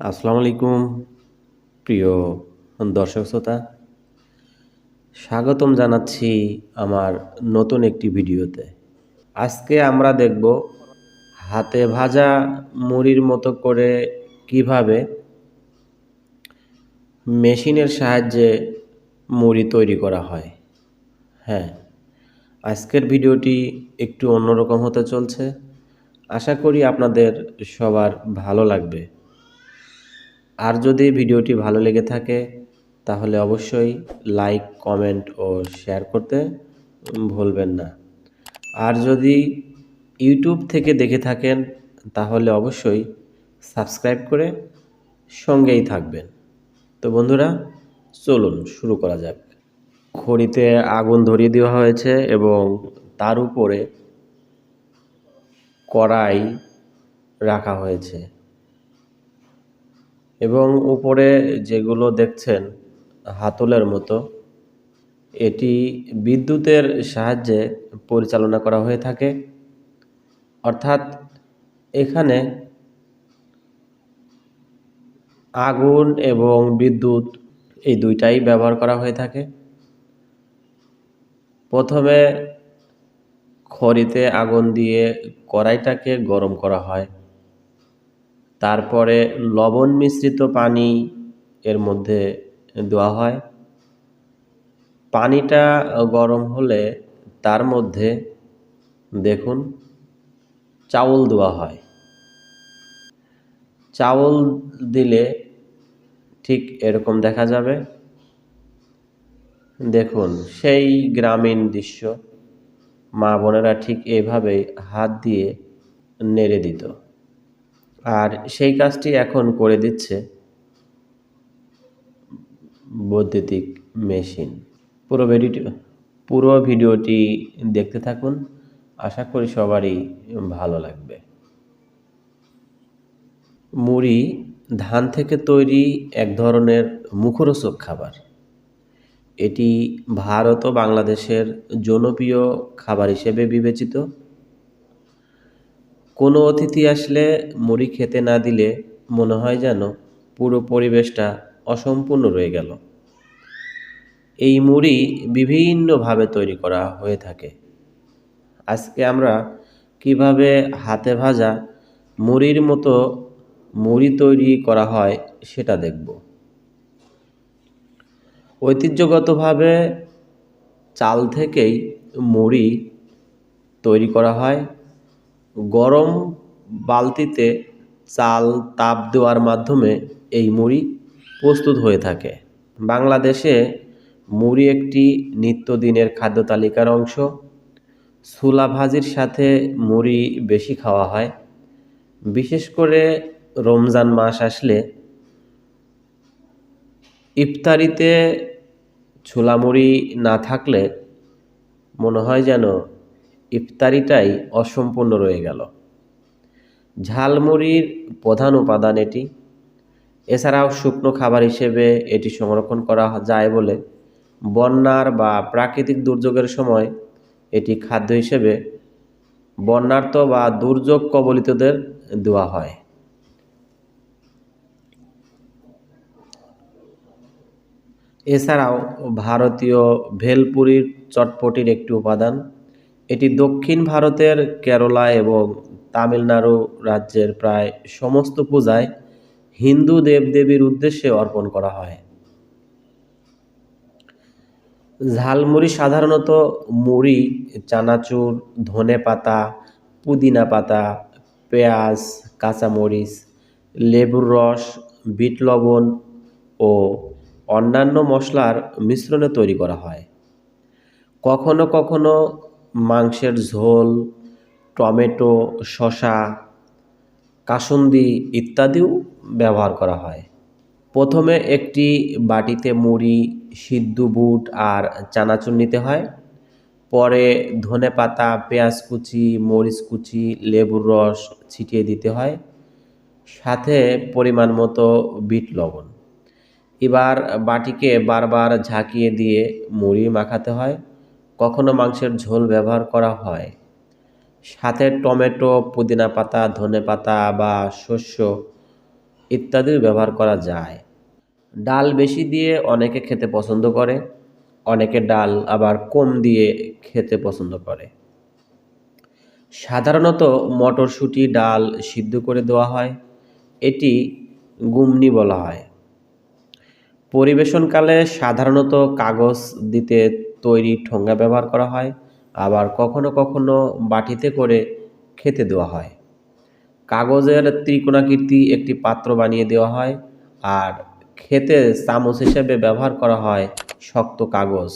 আসসালামু আলাইকুম, প্রিয় দর্শক শ্রোতা। স্বাগতম জানাচ্ছি আমার নতুন একটি ভিডিওতে। আজকে আমরা দেখব হাতে ভাজা মুড়ির মতো করে কীভাবে মেশিনের সাহায্যে মুড়ি তৈরি করা হয়। হ্যাঁ আজকের ভিডিওটি একটু অন্যরকম হতে চলছে। আশা করি আপনাদের সবার ভালো লাগবে। আর যদি ভিডিওটি ভালো লেগে থাকে, তাহলে অবশ্যই লাইক কমেন্ট ও শেয়ার করতে ভুলবেন না। আর যদি ইউটিউব থেকে দেখে থাকেন, তাহলে অবশ্যই সাবস্ক্রাইব করে সঙ্গেই থাকবেন। তো বন্ধুরা, চলুন শুরু করা যাক। খড়িতে আগুন ধরিয়ে দেওয়া হয়েছে এবং তার উপরে কড়াই রাখা হয়েছে। এবং উপরে যেগুলো দেখছেন, হাতলের মতো, এটি বিদ্যুতের সাহায্যে পরিচালনা করা হয়ে থাকে। অর্থাৎ এখানে আগুন এবং বিদ্যুৎ এই দুইটাই ব্যবহার করা হয়ে থাকে। প্রথমে খড়িতে আগুন দিয়ে কড়াইটাকে গরম করা হয়। তারপরে লবণ মিশ্রিত পানি এর মধ্যে দেওয়া হয়। পানিটা গরম হলে তার মধ্যে দেখুন চাউল দেওয়া হয়। চাউল দিলে ঠিক এরকম দেখা যাবে। দেখুন সেই গ্রামীণ দৃশ্য। মা বোনেরা ঠিক এভাবেই হাত দিয়ে নেড়ে দিত। আর সেই কাজটি এখন করে দিচ্ছে বৈদ্যুতিক মেশিন। পুরো ভিডিওটি পুরো ভিডিওটি দেখতে থাকুন। আশা করি সবারই ভালো লাগবে। মুড়ি ধান থেকে তৈরি এক ধরনের মুখরোচক খাবার। এটি ভারত ও বাংলাদেশের জনপ্রিয় খাবার হিসেবে বিবেচিত। কোনো অতিথি আসলে মুড়ি খেতে না দিলে মনে হয় যেন পুরো পরিবেশটা অসম্পূর্ণ রয়ে গেল। এই মুড়ি বিভিন্নভাবে তৈরি করা হয়ে থাকে। আজকে আমরা কীভাবে হাতে ভাজা মুড়ির মতো মুড়ি তৈরি করা হয় সেটা দেখব। ঐতিহ্যগতভাবে চাল থেকেই মুড়ি তৈরি করা হয়। গরম বালতিতে চাল, তাপ দেওয়ার মাধ্যমে এই মুড়ি প্রস্তুত হয়ে থাকে। বাংলাদেশে মুড়ি একটি নিত্যদিনের খাদ্য তালিকার অংশ। ছোলা ভাজির সাথে মুড়ি বেশি খাওয়া হয়। বিশেষ করে রমজান মাস আসলে ইফতারিতে ছোলা মুড়ি না থাকলে মনে হয় যেন ইফতারিটাই অসম্পূর্ণ রয়ে গেল। ঝালমুড়ির প্রধান উপাদান এটি। এছাড়াও শুকনো খাবার হিসেবে এটি সংরক্ষণ করা যায় বলে বন্যার বা প্রাকৃতিক দুর্যোগের সময় এটি খাদ্য হিসেবে বন্যার্থ বা দুর্যোগ কবলিতদের দেওয়া হয়। এছাড়াও ভারতীয় ভেলপুরির চটপটির একটি উপাদান। এটি দক্ষিণ ভারতের কেরলা এবং তামিলনাড়ু রাজ্যের প্রায় সমস্ত পূজায় হিন্দু দেবদেবীর উদ্দেশ্যে অর্পণ করা হয়। ঝালমুড়ি সাধারণত মুড়ি, চানাচুর, ধনে পাতা, পুদিনা পাতা, পেঁয়াজ, কাঁচামরিচ, লেবুর রস, বিট লবণ ও অন্যান্য মশলার মিশ্রণে তৈরি করা হয়। কখনো কখনো মাংসের ঝোল, টমেটো, শসা, কাসুন্দি ইত্যাদিও ব্যবহার করা হয়। প্রথমে একটি বাটিতে মুড়ি, সিদ্ধ বুট আর চানাচুর নিতে হয়। পরে ধনে পাতা, পেঁয়াজ কুচি, মরিচ কুচি, লেবুর রস ছিটিয়ে দিতে হয়। সাথে পরিমাণ মতো বিট লবণ। এবার বাটিকে বারবার ঝাঁকিয়ে দিয়ে মুড়ি মাখাতে হয়। কখনো মাংসের ঝোল ব্যবহার করা হয়? সাথে টমেটো, পুদিনা পাতা, ধনে পাতা বা শস্য ইত্যাদির ব্যবহার করা যায়। ডাল বেশি দিয়ে অনেকে খেতে পছন্দ করে, অনেকে ডাল আবার কম দিয়ে খেতে পছন্দ করে। সাধারণত মটরশুঁটি, ডাল সিদ্ধ করে দেওয়া হয়, এটি গুমনি বলা হয়। পরিবেশনকালে সাধারণত কাগজ দিতে তৈরি ঠোঙ্গা ব্যবহার করা হয়, আবার কখনো কখনো বাটিতে করে খেতে দেওয়া হয়। কাগজের ত্রিকোণাকৃতি একটি পাত্র বানিয়ে দেওয়া হয়, আর খেতে চামচ হিসেবে ব্যবহার করা হয় শক্ত কাগজ।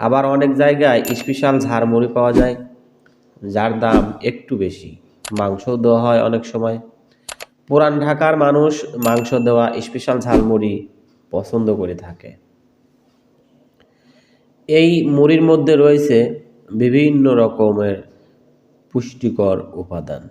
আবার অনেক জায়গায় স্পেশাল ঝাড়মুড়ি পাওয়া যায়, যার দাম একটু বেশি, মাংসও দেওয়া হয় অনেক সময়। পুরান ঢাকার মানুষ মাংস দেওয়া স্পেশাল ঝালমুড়ি পছন্দ করে থাকে। এই মুড়ির মধ্যে রয়েছে বিভিন্ন রকমের পুষ্টিকর উপাদান।